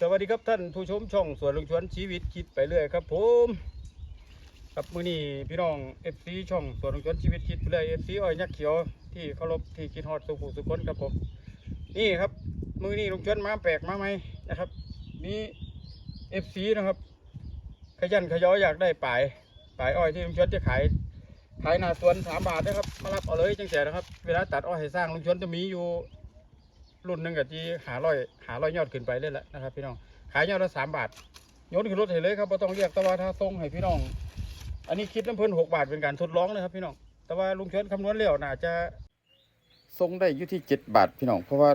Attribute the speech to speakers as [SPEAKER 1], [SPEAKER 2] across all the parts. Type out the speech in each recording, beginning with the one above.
[SPEAKER 1] สวัสดีครับท่านผู้ชมช่องสวนลุงชวนชีวิตคิดไปเรื่อยครับผมครับมือนี้พี่น้องเอฟซีช่องสวนลุงชวนชีวิตคิดไปเรื่อยเอฟซีอ้อยยักษ์เขียวที่เคารพที่คิดฮอดสุขุสุขคนครับผมนี่ครับมือนี้ลุงชวนมาแปลกมาไหมนะครับมีเอฟซีนะครับ ขยันขยออยากได้ปลายปลายอ้อยที่ลุงชวนจะขายขายหน้าสวนสามบาทนะครับมารับเอาเลยจังแต่นะครับ เวลาตัดอ้อยให้สร้างลุงชวนจะมีอยู่ รุ่นหนึ่งกับที่หาร้อยหาร้อยยอดขึ้นไปเลยแหละนะครับ พี่น้องขายยอดละสามบาทยนขึ้นรถให้เลยครับไม่ต้องเรียกแต่ว่าถ้าส่งให้พี่น้อง อันนี้คิดน้ำเพิ่นหกบาทเป็นการทดลองนะครับพี่น้อง แต่ว่าลุงชวนคำนวณแล้วน่าจะส่งได้อยู่ที่เจ็ดบาทพี่น้อง เพราะว่า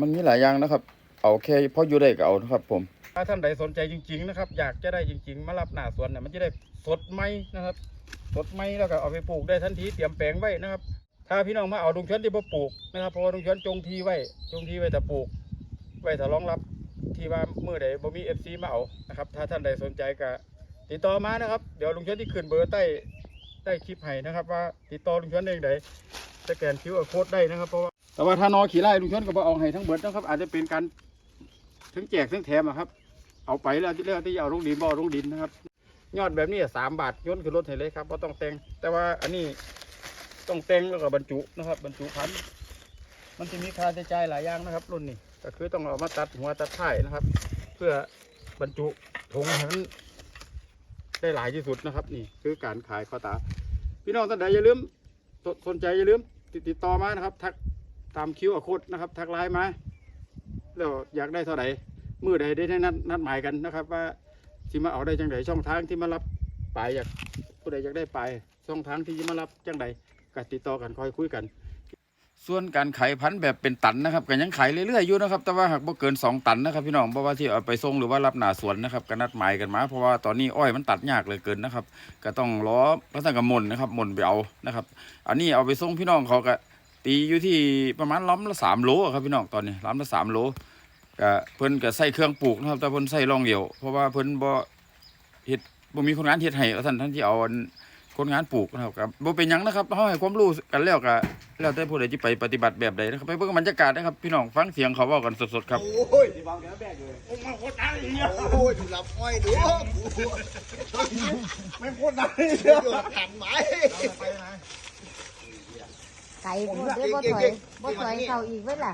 [SPEAKER 1] มันมีหลายอย่างนะครับ เอาแค่พออยู่ได้ก็เอานะครับ ผม ถ้าท่านใดสนใจจริง ๆ นะครับ อยากจะได้จริง ๆ มารับหน้าสวนเนี่ยมันจะได้สดไหมนะครับ สดไหมแล้วก็เอาไปปลูกได้ทันทีเตรียมแปลงไว้นะครับ ถ้าพี่น้องมาเอาลุงชวนที่บ่ปลูกนะครับเพราะว่าลุงชวนจงทีไว้จงทีไว้แต่ปลูก ไว้ถ้ารองรับที่ว่ามือใดบ่มีเอฟซีมาเอานะครับถ้าท่านใดสนใจก็ติดต่อมานะครับ เดี๋ยวลุงชวนที่ขึ้นเบอร์ใต้ใต้คลิปให้นะครับ ว่าติดต่อลุงชวนได้องไรสแกนคิวอาโค้ดได้นะครับเพราะว่าแต่ว่าถ้านอขี่ไล่ลุงชวนก็บ่เอาให้ทั้งเบิดนะครับ อาจจะเป็นการทั้งแจกทั้งแถมอะครับเอาไปแล้วที่เลือกที่จะเอาลงดินบ่อลงดินนะครับ ยอดแบบนี้สามบาทย้นขึ้นรถให้เลยครับเพราะต้องแต่งแต่ว่าอันนี้ ต้องแต่งแล้วก็บรรจุนะครับ บรรจุพันธุ์มันจะมีค่าใช้จ่ายหลายอย่างนะครับ รุ่นนี้ก็คือต้องเอามาตัดหัวตัดท้ายนะครับ เพื่อบรรจุถุงให้มันได้หลายที่สุดนะครับ นี่คือการขายข้าวตา พี่น้องท่านใดอย่าลืมสนใจอย่าลืมติดต่อมานะครับ ทักตามคิวอโคดนะครับ ทักไลน์มาแล้วอยากได้เท่าไหร่มือใดได้นัดนัดหมายกันนะครับ ว่าที่มาเอาได้จังไดช่องทางที่มารับปลายอยากผู้ใดอยากได้ปลายช่องทางที่จะมารับจังใด ก็ติดต่อกันคอยคุยกัน ส่วนการขายพันธุ์แบบเป็นตันนะครับก็ยังขายเรื่อยๆอยู่นะครับ แต่ว่าหากบ่เกิน 2 ตันนะครับ พี่น้องเพราะว่าที่เอาไปส่งหรือว่ารับหนาสวนนะครับก็นัดหมายกันมา เพราะว่าตอนนี้อ้อยมันตัดยากเหลยเกินนะครับ ก็ต้องรอพระสังกมลนะครับมนไปเอานะครับ อันนี้เอาไปส่งพี่น้องเขาก็ตีอยู่ที่ประมาณล้อมละสามโลครับพี่น้องตอนนี้ล้อมละสามโลก็เพิ่นก็ใส่เครื่องปลูกนะครับ แต่เพิ่นใส่รองเดียวเพราะว่าเพิ่นบ่เฮ็ดบ่มีคนงานเฮ็ดให้ว่าท่านท่านที่เอา คนงานปลูกนะครับครับบ่เป็นหยังนะครับเฮาให้ความรู้กันแล้วก็แล้วแต่ผู้ใดที่ไปปฏิบัติแบบใดนะครับไปเบิ่งบรรยากาศนะครับ พี่น้องฟังเสียงเขาเว้ากันสดๆครับ
[SPEAKER 2] โอ้ยโอ้ยดูลำอ้อยดู
[SPEAKER 3] ไม่พูดนะ
[SPEAKER 2] ดูหันไหม
[SPEAKER 4] ไก่พูดเด้อบ่ถอยบ่ถอยเข้าอีกเว้ยล่ะ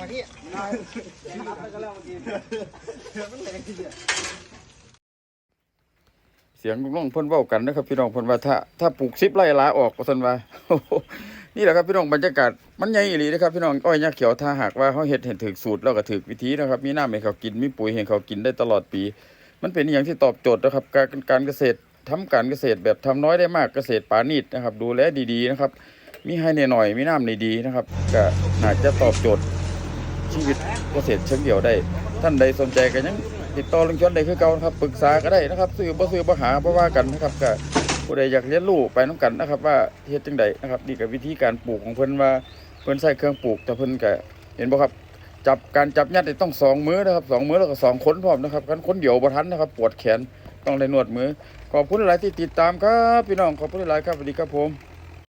[SPEAKER 2] มาที่
[SPEAKER 1] เสียงลุงเพิ่นเว้ากันนะครับ พี่น้องเพิ่นว่าถ้าถ้าปลูก10ไร่ลาออกว่าซั่นว่านี่แหละครับพี่น้องบรรยากาศมันใหญ่อีหลีนะครับพี่น้องอ้อยยักษ์เขียวถ้าหากว่าเฮาเฮ็ดให้ถูกสูตรแล้วก็ถูกวิธีนะครับ มีน้ำให้เขากินมีปุ๋ยให้เขากินได้ตลอดปี มันเป็นอย่างที่ตอบโจทย์นะครับ การการเกษตรทำการเกษตรแบบทำน้อยได้มากเกษตรปานีตนะครับ ดูแลดีๆนะครับ มีให้หน่อยๆมีน้ำในดีนะครับ ก็น่าจะตอบโจทย์ชีวิตเกษตรเชิงเดี่ยวได้ ท่านใดสนใจก็ยัง ติดต่อลุงชนได้คือเก่านะครับปรึกษาก็ได้นะครับซื้อบ่ซื้อบ่หาบ่ว่ากันนะครับก็ผู้ใดอยากเรียนรู้ไปน้กันนะครับ ว่าเฮ็ดจังใดนะครับนี่ก็วิธีการปลูกของเพิ่นว่าเพิ่นใช้เครื่องปลูกแต่เพิ่นก็เห็นบ่ครับจับการจับยัดต้องสองมือนะครับสองมือแล้วก็สองคนพร้อมนะครับคันคนเดียวบ่ทันนะครับ ปวดแขนต้องได้นวดมือขอบคุณหลายที่ติดตามครับ พี่น้องขอบคุณหลายครับสวัสดีครับผม